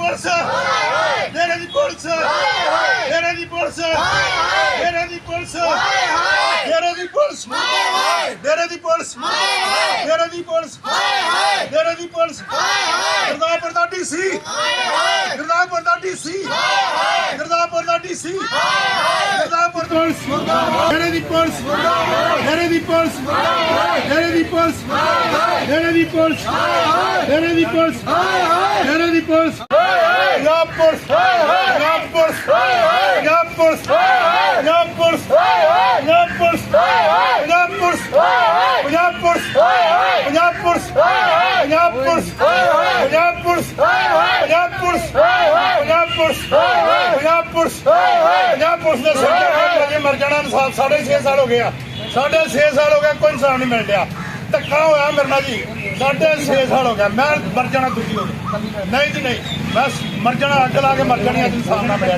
Police ਡੇਰੇ ਦੀ police ਡੇਰੇ ਦੀ ਪੁਲਿਸ ਡੇਰੇ ਦੀ ਪੁਲਿਸ ਡੇਰੇ ਦੀ ਪੁਲਿਸ ਡੇਰੇ ਦੀ ਪੁਲਿਸ ਡੇਰੇ ਦੀ ਪੁਲਿਸ ਡੇਰੇ ਦੀ ਪੁਲਿਸ ਗੁਰਦਾਸਪੁਰ ਦਾ ਡੀਸੀ ਗੁਰਦਾਸਪੁਰ ਦਾ ਡੀਸੀ ਗੁਰਦਾਸਪੁਰ ਦਾ ਡੀਸੀ ਗੁਰਦਾਸਪੁਰ ਦਾ ਪੁਲਿਸ ਡੇਰੇ ਦੀ ਪੁਲਿਸ ਡੇਰੇ ਦੀ ਪੁਲਿਸ ਡੇਰੇ ਦੀ ਪੁਲਿਸ ਡੇਰੇ ਦੀ ਪੁਲਿਸ ਡੇਰੇ ਦੀ ਪੁਲਿਸ ਡੇਰੇ ਦੀ police police Punjab police Punjab police Punjab police Punjab police ਦੇ ਮਰ ਜਾਣਾ ਇਨਸਾਨ ਸਾਢੇ 6 ਸਾਲ ਹੋ ਗਏ ਆ ਸਾਢੇ 6 ਸਾਲ ਹੋ ਗਏ ਕੋਈ ਇਨਸਾਨ ਨਹੀਂ ਮਿਲ ਰਿਹਾ ਧੱਕਾ ਹੋਇਆ ਮੇਰੇ ਨਾਲ ਜੀ। ਸਾਢੇ 6 ਸਾਲ ਹੋ ਗਿਆ। ਮੈਂ ਮਰ ਜਾਣਾ ਦੁਖੀ ਹੋ ਗਿਆ। ਨਹੀਂ ਜੀ ਨਹੀਂ। ਬਸ ਮਰ ਜਾਣਾ ਅੱਗ ਲਾ ਕੇ ਮਰ ਜਾਣੀ ਅੱਜ ਇਨਸਾਨ ਨਾ ਮਿਲਿਆ